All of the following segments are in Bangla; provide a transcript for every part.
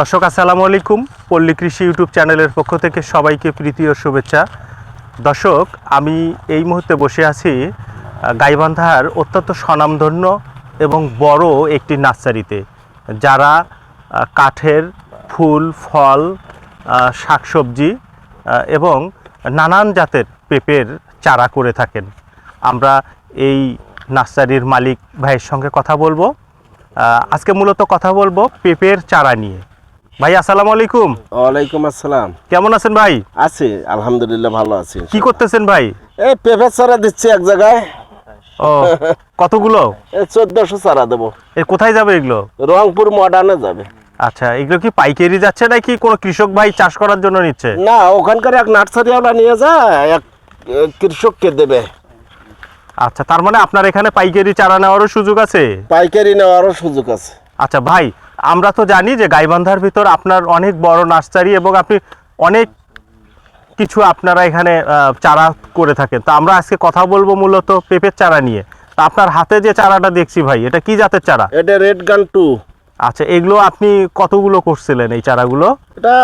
দর্শক, আসসালামু আলাইকুম। পল্লী কৃষি ইউটিউব চ্যানেলের পক্ষ থেকে সবাইকে প্রীতি ও শুভেচ্ছা। দর্শক, আমি এই মুহূর্তে বসে আছি গাইবান্ধার অত্যন্ত স্বনামধন্য এবং বড় একটি নার্সারিতে, যারা কাঠের ফুল, ফল শাকসবজি এবং নানান জাতের পেঁপের চারা করে থাকেন। আমরা এই নার্সারির মালিক ভাইয়ের সঙ্গে কথা বলব। আজকে মূলত কথা বলব পেঁপের চারা নিয়ে। ভাই আসসালামু আলাইকুম। ওয়ালাইকুম আসসালাম। কেমন আছেন ভাই? আছি আলহামদুলিল্লাহ ভালো আছি কি করতেছেন ভাই? এই পেঁপে চারা দিচ্ছি এক জায়গায়। ও কতগুলো? এই চোদ্দশো চারা দেবো। এ কোথায় যাবে এগুলো? রংপুর মডার্নে যাবে। আচ্ছা এগুলো কি পাইকারি যাচ্ছে নাকি কোনো কৃষক ভাই চাষ করার জন্য নিচ্ছে? না ওখানকার এক নার্সারিওয়ালা নিয়ে যায় এক কৃষককে দেবে। আচ্ছা তার মানে আপনার এখানে পাইকারি চারা নেওয়ারও সুযোগ আছে? পাইকারি নেওয়ারও সুযোগ আছে। আচ্ছা ভাই আমরা তো জানি যে গাইবান্ধার ভিতর আপনার অনেক বড় নার্সারি এবং আপনি অনেক কিছু আপনারা এখানে চারা করে থাকেন। তো আমরা আজকে কথা বলব মূলত পেঁপের চারা নিয়ে। তা আপনার হাতে যে চারাটা দেখছি ভাই এটা কি জাতের চারা? এটা রেড গান টু আচ্ছা এগুলো আপনি কতগুলো করছিলেন এই চারাগুলো? এটা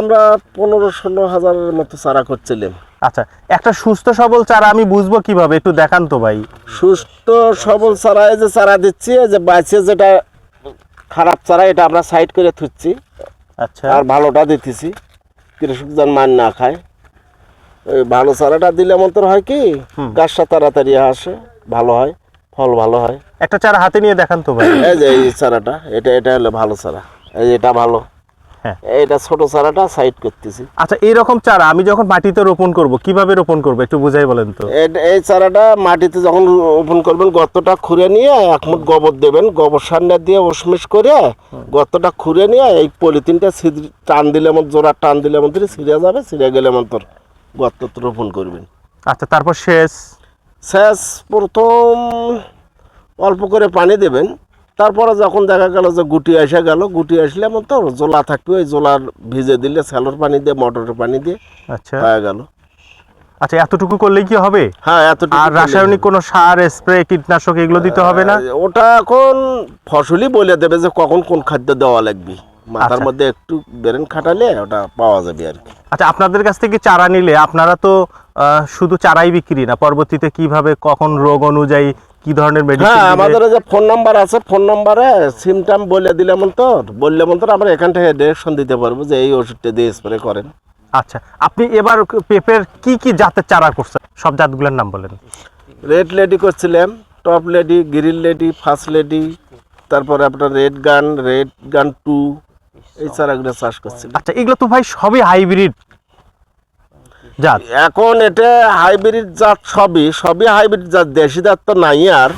আমরা পনেরো ষোলো হাজারের মতো চারা করছিলাম। আচ্ছা একটা সুস্থ সবল চারা আমি বুঝব কীভাবে? একটু দেখান তো ভাই। সুস্থ সবল চারা এই যে চারা দিচ্ছি এই যে বাইছে যেটা খারাপ চারা এটা আমরা সাইড করে থুচ্ছি। আচ্ছা। আর ভালোটা দিতেছি। কৃষক যেন মান না খায়। ওই ভালো চারাটা দিলে মন্তর হয় কি গাছটা তাড়াতাড়ি আসে ভালো হয় ফল ভালো হয়। একটা চারা হাতে নিয়ে দেখান তো ভাই। এই যে এই চারাটা এটা এটা হলো ভালো চারা। এই এটা ভালো। হ্যাঁ। এইটা ছোট চারাটা সাইড করতেছি। আচ্ছা এইরকম চারা আমি যখন মাটিতে রোপণ করব কীভাবে রোপণ করব? একটু বুঝাই বলেন তো। এই- চারাটা মাটিতে যখন ওপেন করবেন গর্তটা খুঁড়ে নিয়ে এক মুঠ গোবর দেবেন। গোবর সার দিয়ে ওসমিস করে গর্তটা খুঁড়ে নিয়ে এই পলিথিনটা টান দিলে মতো জোড়া টান দিলে মতো ছিঁড়ে যাবে ছিঁড়ে গেলে মন্তর গর্ত রোপণ করবেন। আচ্ছা তারপর শেষ শেষ প্রথম অল্প করে পানি দেবেন। তারপরে যখন দেখা গেল যে গুটি এসে গেল গুটি আসলে এমন তো জোলা থাকবে ওই জোলার ভিজে দিলে স্যালোর পানি দিয়ে মোটরের পানি দিয়ে আচ্ছা। হয়ে গেল। আচ্ছা এতটুকু করলেই কি হবে? হ্যাঁ এতটুকু আর রাসায়নিক কোনো সার স্প্রে কীটনাশক এগুলো দিতে হবে না? ওটা এখন ফসলই বলে দেবে যে কখন কোন খাদ্য দেওয়া লাগবে। মাথার আচ্ছা। মধ্যে একটু ব্রেন খাটালে ওটা পাওয়া যাবে আর কি। আচ্ছা আপনাদের কাছ থেকে চারা নিলে আপনারা তো শুধু চারাই বিক্রি না পরবর্তীতে কীভাবে কখন রোগ অনুযায়ী কি ধরনের মেডিসিন হ্যাঁ আমাদের যে ফোন নাম্বার আছে ফোন নাম্বারে সিমটাম বলে দিলে মন্তর বললে মন্তর আমরা এখান থেকে ডিরেকশন দিতে পারব যে এই ওষুধটা দিয়ে স্প্রে করেন। আচ্ছা আপনি এবার পেঁপের কি কি জাতের চারা করছেন? সব জাতগুলোর নাম বলেন। রেড লেডি করছিলাম top lady green lady first lady তারপরে আপনার রেড গান রেড গান টু এই চারাগুলো চাষ করছিলাম। আচ্ছা এগুলো তো ভাই সবই হাইব্রিড জাত। এখন এটা হাইব্রিড জাত সবই সবই হাইব্রিড জাত দেশি জাত তো নাই আর।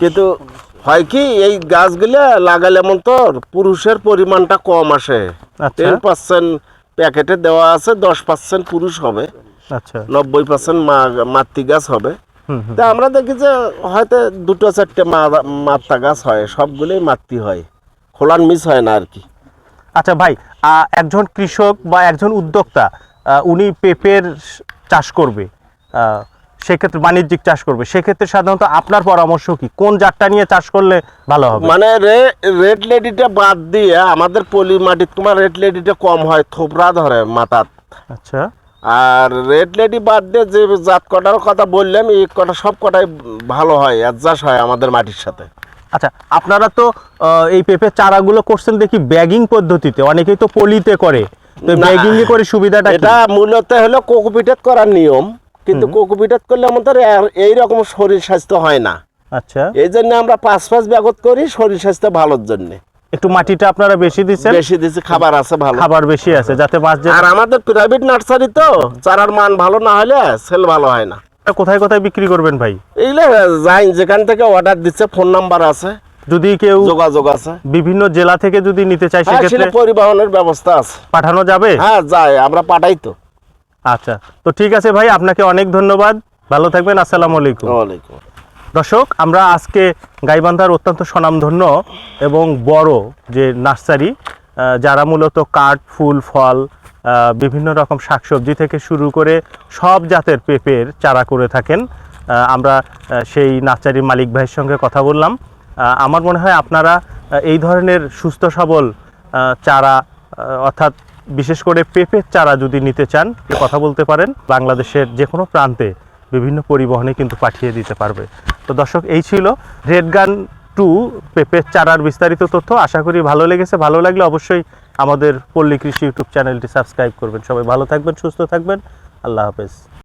কিন্তু হয় কি এই গাছগুলো লাগালে এমন তো পুরুষের পরিমাণটা কম আসে। আচ্ছা। টেন পার্সেন্ট প্যাকেটে দেওয়া আছে দশ পার্সেন্ট পুরুষ হবে। আচ্ছা। নব্বই পার্সেন্ট মাতৃ গাছ হবে। তা আমরা দেখি যে হয়তো দুটো চারটে মা- মাত্রা গাছ হয় সবগুলোই মাতৃ হয়। খোলান মিস হয় না আর কি। আচ্ছা ভাই একজন কৃষক বা একজন উদ্যোক্তা উনি পেঁপের চাষ করবে। সেক্ষেত্রে বাণিজ্যিক চাষ করবে। সেক্ষেত্রে সাধারণত আপনার পরামর্শ কি? কোন জাতটা নিয়ে চাষ করলে ভালো হবে? মানে রেড লেডিটা বাদ দিয়ে আমাদের পলি মাটি তোমার রেড লেডিটা কম হয় থোপড়া ধরে মাথাত আচ্ছা। আর রেড লেডি বাদ দিয়ে যে জাত কটার কথা বললাম এই কটা সব কটাই ভালো হয় অ্যাডজাস্ট হয় আমাদের মাটির সাথে। আচ্ছা আপনারা তো এই পেঁপের চারাগুলো করছেন দেখি ব্যাগিং পদ্ধতিতে অনেকেই তো পলিতে করে। তো ব্যাগিং করে সুবিধাটা এটা মূলত হলো কোকোপিটেট করার নিয়ম কিন্তু কোকোপিটেট করলে আমাদের আর এইরকম শরীর স্বাস্থ্য হয় না। আচ্ছা। এই জন্য আমরা পাঁচ পাঁচ ব্যাগত করি শরীর স্বাস্থ্য ভালোর জন্য। একটু মাটিটা আপনারা বেশি দিচ্ছেন? বেশি দিচ্ছি খাবার আছে ভালো। খাবার বেশি আছে যাতে মাছ আর আমাদের প্রাইভেট নার্সারি তো চারার মান ভালো না হলে সেল ভালো হয় না। কোথায় কোথায় বিক্রি করবেন ভাই? এইগুলো যাই যেখান থেকে অর্ডার দিচ্ছে ফোন নাম্বার আছে। যদি কেউ যোগাযোগ আছে। বিভিন্ন জেলা থেকে যদি নিতে চায় হ্যাঁ সেক্ষেত্রে পরিবহনের ব্যবস্থা আছে। পাঠানো যাবে? হ্যাঁ যায় আমরা পাঠাই তো। আচ্ছা তো ঠিক আছে ভাই আপনাকে অনেক ধন্যবাদ। ভালো থাকবেন আসসালামু আলাইকুম। ওয়ালাইকুম। দর্শক আমরা আজকে গাইবান্ধার অত্যন্ত স্বনামধন্য এবং বড় যে নার্সারি যারা মূলত কাঠ ফুল ফল বিভিন্ন রকম শাকসবজি থেকে শুরু করে সব জাতের পেঁপের চারা করে থাকেন। আহ, আমরা সেই নার্সারির মালিক ভাইয়ের সঙ্গে কথা বললাম। আমার মনে হয় আপনারা এই ধরনের সুস্থ সবল চারা অর্থাৎ বিশেষ করে পেঁপের চারা যদি নিতে চান কথা বলতে পারেন, বাংলাদেশের যে কোনো প্রান্তে বিভিন্ন পরিবহনে কিন্তু পাঠিয়ে দিতে পারবে। তো দর্শক, এই ছিল রেড গান টু পেঁপের চারার বিস্তারিত তথ্য। আশা করি ভালো লেগেছে। ভালো লাগলে অবশ্যই আমাদের পল্লী কৃষি ইউটিউব চ্যানেলটি সাবস্ক্রাইব করবেন। সবাই ভালো থাকবেন, সুস্থ থাকবেন। আল্লাহ হাফেজ।